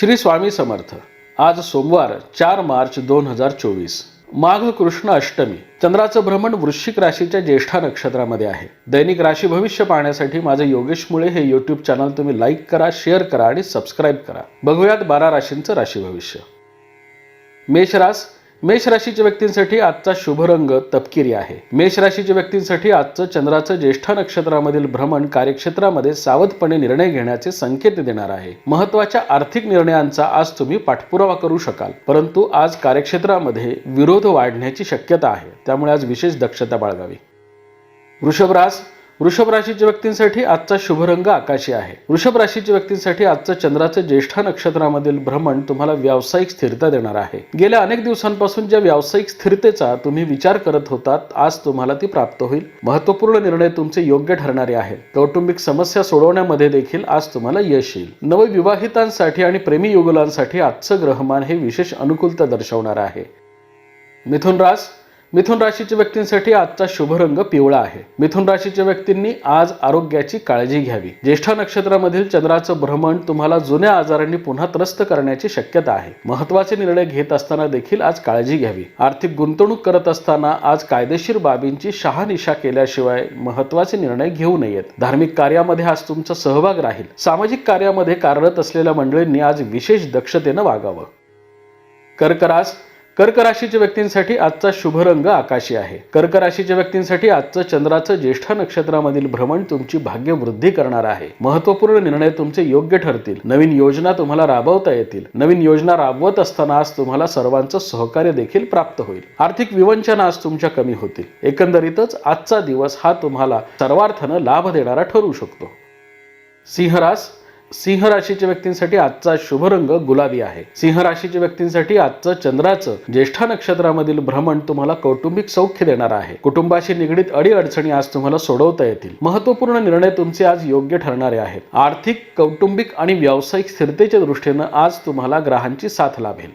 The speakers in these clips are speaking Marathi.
श्री स्वामी समर्थ. आज सोमवार चार मार्च दोन हजार चोवीस. माघ कृष्ण अष्टमी. चंद्राचं भ्रमण वृश्चिक राशीच्या ज्येष्ठा नक्षत्रामध्ये आहे. दैनिक राशी भविष्य पाहण्यासाठी माझं योगेश मुळे हे युट्यूब चॅनल तुम्ही लाईक करा शेअर करा आणि सबस्क्राईब करा. बघूयात बारा राशींचं राशी भविष्य. मेष रास मेष राशीच्या व्यक्तींसाठी आजचा शुभ रंग तपकिरी आहे. मेष राशीच्या व्यक्तींसाठी आजचं चंद्राचं ज्येष्ठा नक्षत्रामधील भ्रमण कार्यक्षेत्रामध्ये सावधपणे निर्णय घेण्याचे संकेत देणार आहे. महत्त्वाच्या आर्थिक निर्णयांचा आज तुम्ही पाठपुरावा करू शकाल. परंतु आज कार्यक्षेत्रामध्ये विरोध वाढण्याची शक्यता आहे. त्यामुळे आज विशेष दक्षता बाळगावी. वृषभरास वृषभ राशीच्या व्यक्तींसाठी आजचा शुभ रंग आकाशी आहे. वृषभ राशीच्या व्यक्तींसाठी आजचं चंद्राचं ज्येष्ठा नक्षत्रामधील भ्रमण तुम्हाला व्यावसायिक स्थिरता देणार आहे. गेल्या अनेक दिवसांपासून ज्या व्यावसायिक स्थिरतेचा तुम्ही विचार करत होतात आज तुम्हाला ती प्राप्त होईल. महत्त्वपूर्ण निर्णय तुमचे योग्य ठरणारे आहेत. कौटुंबिक समस्या सोडवण्यामध्ये देखील आज तुम्हाला यश येईल. नवविवाहितांसाठी आणि प्रेमी युगुलांसाठी आजचं ग्रहमान हे विशेष अनुकूलता दर्शवणार आहे. मिथुन रास मिथुन राशीच्या व्यक्तींसाठी आजचा शुभ रंग पिवळा आहे. मिथुन राशीच्या व्यक्तींनी आज आरोग्याची काळजी घ्यावी. ज्येष्ठा नक्षत्रामधील चंद्राचं भ्रमण तुम्हाला जुन्या आजारांनी पुन्हा त्रस्त करण्याची शक्यता आहे. महत्त्वाचे निर्णय घेत असताना देखील आज काळजी घ्यावी. आर्थिक गुंतवणूक करत असताना आज कायदेशीर बाबींची शहानिशा केल्याशिवाय महत्त्वाचे निर्णय घेऊ नयेत. धार्मिक कार्यामध्ये आज तुमचा सहभाग राहील. सामाजिक कार्यामध्ये कार्यरत असलेल्या मंडळींनी आज विशेष दक्षतेनं वागावं. कर्करास कर्क राशीच्या व्यक्तींसाठी आजचा शुभ रंग आकाशी आहे. कर्क राशीच्या व्यक्तींसाठी आजचं चंद्राचं ज्येष्ठ नक्षत्रामधील भ्रमण तुमची भाग्य वृद्धी करणार आहे. महत्त्वपूर्ण निर्णय तुमचे योग्य ठरतील. नवीन योजना तुम्हाला राबवता येतील. नवीन योजना राबवत असताना आज तुम्हाला सर्वांचं सहकार्य देखील प्राप्त होईल. आर्थिक विवंचना आज तुमच्या कमी होतील. एकंदरीतच आजचा दिवस हा तुम्हाला सर्वार्थानं लाभ देणारा ठरू शकतो. सिंहरास सिंह राशीच्या व्यक्तींसाठी आजचा शुभ रंग गुलाबी आहे. सिंह राशीच्या व्यक्तींसाठी आजचं चंद्राचं ज्येष्ठा नक्षत्रामधील भ्रमण तुम्हाला कौटुंबिक सौख्य देणार आहे. कुटुंबाशी निगडीत अडीअडचणी आज तुम्हाला सोडवता येतील. महत्त्वपूर्ण निर्णय तुमचे आज योग्य ठरणारे आहेत. आर्थिक कौटुंबिक आणि व्यावसायिक स्थिरतेच्या दृष्टीनं आज तुम्हाला ग्रहांची साथ लाभेल.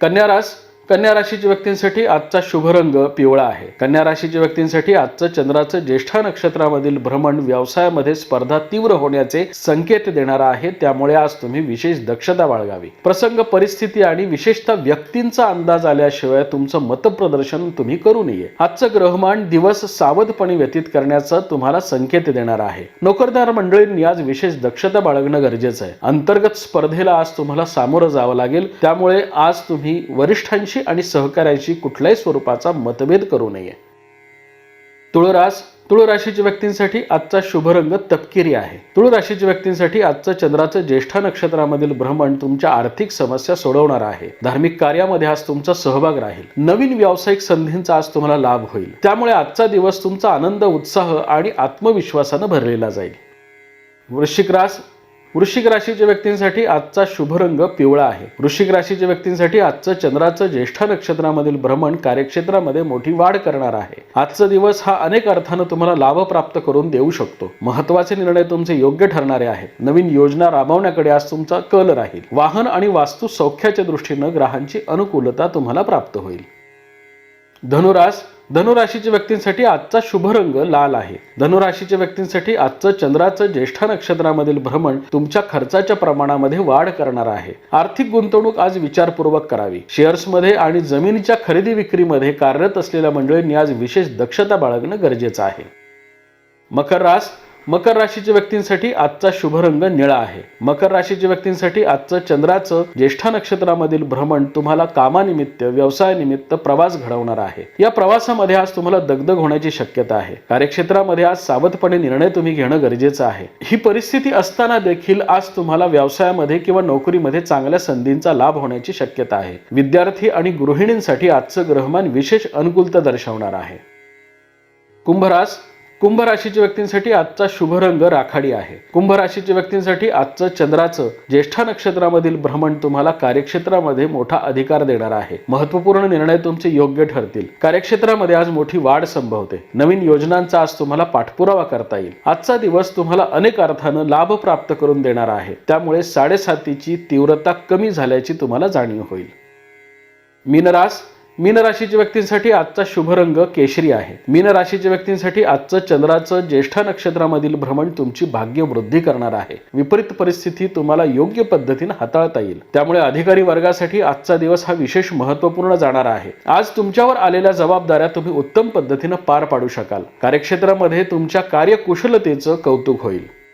कन्यारास कन्या राशीच्या व्यक्तींसाठी आजचा शुभ रंग पिवळा आहे. कन्या राशीच्या व्यक्तींसाठी आजचं चंद्राचं ज्येष्ठा नक्षत्रामधील भ्रमण व्यवसायामध्ये स्पर्धा तीव्र होण्याचे संकेत देणारा आहे. त्यामुळे आज तुम्ही विशेष दक्षता बाळगावी. प्रसंग परिस्थिती आणि विशेषतः व्यक्तींचा अंदाज आल्याशिवाय तुमचं मतप्रदर्शन तुम्ही करू नये. आजचं ग्रहमान दिवस सावधपणे व्यतीत करण्याचा तुम्हाला संकेत देणार आहे. नोकरदार मंडळींनी आज विशेष दक्षता बाळगणं गरजेचं आहे. अंतर्गत स्पर्धेला आज तुम्हाला सामोरं जावं लागेल. त्यामुळे आज तुम्ही वरिष्ठांशी आणि सहकाऱ्यांशी कुठल्याही स्वरूपाचा मतभेद करू नये. तुळरास तुळ राशीच्या व्यक्तींसाठी आजचा शुभ रंग तपकिरी आहे. तुळ राशीच्या व्यक्तींसाठी आजचं चंद्राचं ज्येष्ठा नक्षत्रामधील भ्रमण तुमच्या आर्थिक समस्या सोडवणार आहे. धार्मिक कार्यामध्ये आज तुमचा सहभाग राहील. नवीन व्यावसायिक संधींचा आज तुम्हाला लाभ होईल. त्यामुळे आजचा दिवस तुमचा आनंद उत्साह आणि आत्मविश्वासानं भरलेला जाईल. वृश्चिक रास वृश्चिक राशीच्या व्यक्तींसाठी आजचा शुभ रंग पिवळा आहे. वृश्चिक राशीच्या व्यक्तींसाठी आजचं चंद्राचं ज्येष्ठ नक्षत्रामधील भ्रमण कार्यक्षेत्रामध्ये मोठी वाढ करणार आहे. आजचा दिवस हा अनेक अर्थानं तुम्हाला लाभ प्राप्त करून देऊ शकतो. महत्त्वाचे निर्णय तुमचे योग्य ठरणारे आहेत. नवीन योजना राबवण्याकडे आज तुमचा कल राहील. वाहन आणि वास्तू सौख्याच्या दृष्टीनं ग्रहांची अनुकूलता तुम्हाला प्राप्त होईल. धनुरास धनुराशीच्या व्यक्तींसाठी आजचा शुभ रंग लाल आहे. धनुराशीच्या व्यक्तींसाठी आजचं चंद्राचं ज्येष्ठा नक्षत्रामधील भ्रमण तुमच्या खर्चाच्या प्रमाणामध्ये वाढ करणार आहे. आर्थिक गुंतवणूक आज विचारपूर्वक करावी. शेअर्समध्ये आणि जमिनीच्या खरेदी विक्रीमध्ये कार्यरत असलेल्या मंडळींनी आज विशेष दक्षता बाळगणं गरजेचं आहे. मकर रास मकर राशीच्या व्यक्तींसाठी आजचा शुभ रंग निळा आहे. मकर राशीच्या व्यक्तींसाठी आजचं चंद्राचं ज्येष्ठा नक्षत्रामधील भ्रमण तुम्हाला कामानिमित्त व्यवसायानिमित्त प्रवास घडवणार आहे. या प्रवासामध्ये आज तुम्हाला दगदग होण्याची शक्यता आहे. कार्यक्षेत्रामध्ये आज सावधपणे निर्णय तुम्ही घेणं गरजेचं आहे. ही परिस्थिती असताना देखील आज तुम्हाला व्यवसायामध्ये किंवा नोकरीमध्ये चांगल्या संधींचा लाभ होण्याची शक्यता आहे. विद्यार्थी आणि गृहिणींसाठी आजचं ग्रहमान विशेष अनुकूलता दर्शवणार आहे. कुंभरास कुंभ राशीच्या व्यक्तींसाठी आजचा शुभ रंग राखाडी आहे. कुंभ राशीच्या व्यक्तींसाठी आजचं चंद्राचं ज्येष्ठा नक्षत्रामधील भ्रमण तुम्हाला कार्यक्षेत्रामध्ये मोठा अधिकार देणार आहे. महत्त्वपूर्ण निर्णय तुमचे योग्य ठरतील. कार्यक्षेत्रामध्ये आज मोठी वाढ संभवते. नवीन योजनांचा आज तुम्हाला पाठपुरावा करता येईल. आजचा दिवस तुम्हाला अनेक अर्थानं लाभ प्राप्त करून देणार आहे. त्यामुळे साडेसातीची तीव्रता कमी झाल्याची तुम्हाला जाणीव होईल. मीनरास मीन राशीच्या व्यक्तींसाठी आजचा शुभ रंग केशरी आहे. मीन राशीच्या व्यक्तींसाठी आजचं चंद्राचं ज्येष्ठा नक्षत्रामधील भ्रमण तुमची भाग्य वृद्धी करणार आहे. विपरीत परिस्थिती तुम्हाला योग्य पद्धतीने हाताळता येईल. त्यामुळे अधिकारी वर्गासाठी आजचा दिवस हा विशेष महत्त्वपूर्ण जाणार आहे. आज तुमच्यावर आलेल्या जबाबदाऱ्या तुम्ही उत्तम पद्धतीनं पार पाडू शकाल. कार्यक्षेत्रामध्ये तुमच्या कार्यकुशलतेचं कौतुक होईल.